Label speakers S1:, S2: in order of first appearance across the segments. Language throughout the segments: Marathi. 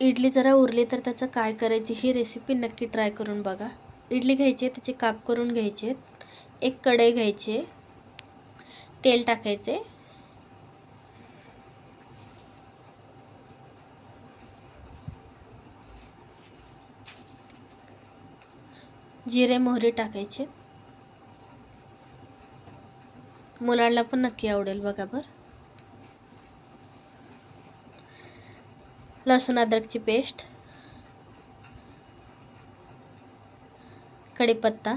S1: इडली जरा उरली तर त्याचं काय करायची ही रेसिपी नक्की ट्राय करून बघा. इडली घ्यायची त्याचे काप करून घ्यायचे एक कढई घ्यायची तेल टाकायचे. जिरे मोहरी टाकायचे मुलांना पण नक्की आवडेल बघा बरं. लसूण अद्रकची पेस्ट. कढीपत्ता.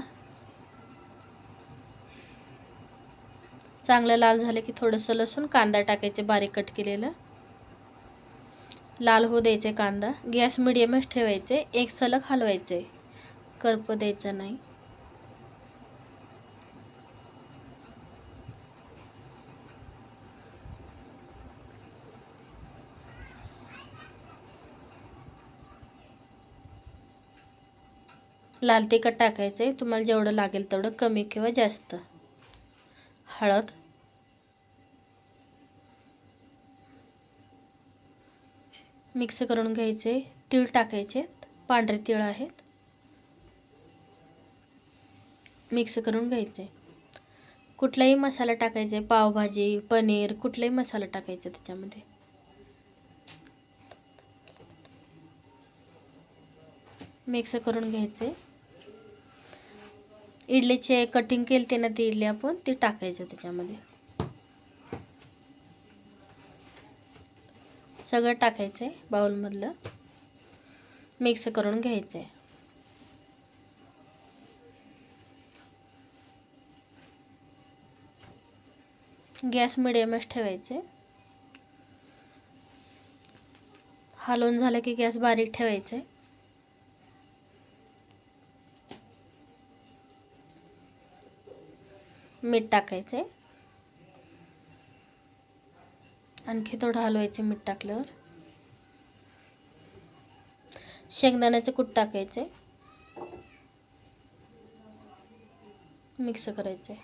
S1: चांगलं लाल झालं की थोडंसं लसूण कांदा टाकायचे बारीक कट केलेलं. लाल होऊ द्यायचे कांदा. गॅस मिडियमच ठेवायचे. एक सलग हलवायचे. करप द्यायचं नाही. लाल तिखट टाकायचं आहे. तुम्हाला जेवढं लागेल तेवढं कमी किंवा जास्त. हळद. मिक्स करून घ्यायचे. तीळ टाकायचे पांढरे तीळ आहेत. मिक्स करून घ्यायचे. कुठलाही मसाला टाकायचे पावभाजी पनीर कुठलाही मसाला टाकायचा त्याच्यामध्ये. मिक्स करून घ्यायचे. इडलीचे कटिंग केली ते ना ती इडली आपण ती टाकायचं त्याच्यामध्ये. सगळं टाकायचं आहे बाउलमधलं. मिक्स करून घ्यायचं आहे गॅस मिडियमच ठेवायचे हलवून झालं की गॅस बारीक ठेवायचे मीठ टाकायचे आणखी थोडं हलवायचं मीठ टाकल्यावर. शेंगदाण्याचे कूट टाकायचे मिक्स करायचे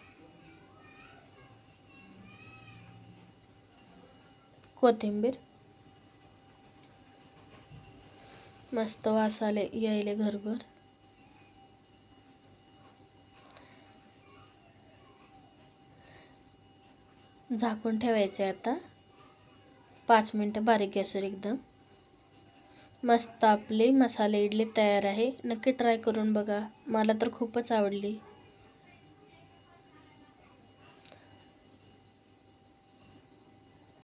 S1: कोथिंबीर. मस्त वास आले यायले घरभर. झाकून ठेवायचं आहे आता. पाच मिनटं बारीक गॅसवर एकदम. मस्त आपली मसाले इडली तयार आहे. नक्की ट्राय करून बघा. मला तर खूपच आवडली.